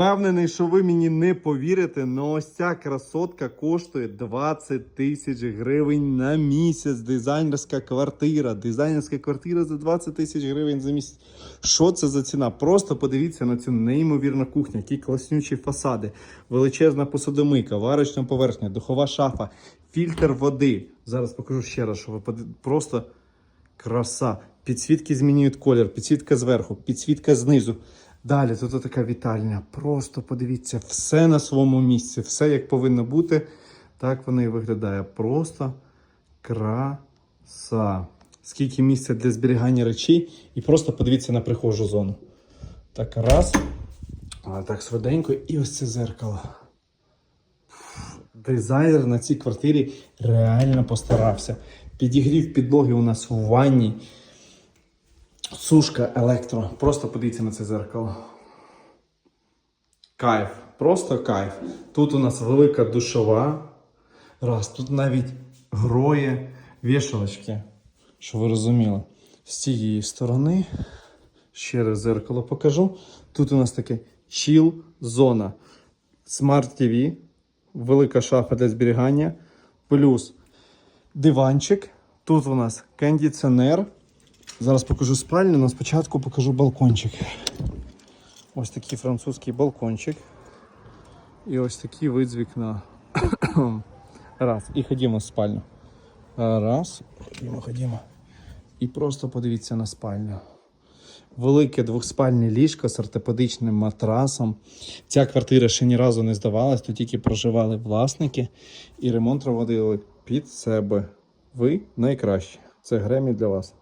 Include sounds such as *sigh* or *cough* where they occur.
Впевнений, що ви мені не повірите, але ось ця красотка коштує 20 тисяч гривень на місяць. Дизайнерська квартира. Дизайнерська квартира за 20 тисяч гривень за місяць. Що це за ціна? Просто подивіться на цю неймовірну кухню, які класнючі фасади, величезна посудомийка, варочна поверхня, духова шафа, фільтр води. Зараз покажу ще раз, що ви поди- просто краса. Підсвітки змінюють колір, підсвітка зверху, підсвітка знизу. Далі тут така вітальня. Просто подивіться, все на своєму місці, все як повинно бути. Так воно і виглядає. Просто краса. Скільки місця для зберігання речей, і просто подивіться на прихожу зону. Так, раз. А, так, швиденько. І ось це зеркало. Дизайнер на цій квартирі реально постарався. Підігрів підлоги у нас в ванні. Сушка електро. Просто подивіться на це зеркало. Кайф. Просто кайф. Тут у нас велика душова. Раз, тут навіть гроє вішалочки. Що ви розуміли? З цієї сторони. Ще раз зеркало покажу. Тут у нас таке чіл зона. Смарт TV. Велика шафа для зберігання. Плюс диванчик. Тут у нас кондиціонер. Зараз покажу спальню, але спочатку покажу балкончик. Ось такий французький балкончик. І ось такий вид з вікна. *coughs* Раз. І ходімо в спальню. Раз. Ходімо, ходімо. І просто подивіться на спальню. Велике двохспальне ліжко з ортопедичним матрасом. Ця квартира ще ні разу не здавалась, тут тільки проживали власники і ремонт проводили під себе. Ви найкращі. Це Гремі для вас.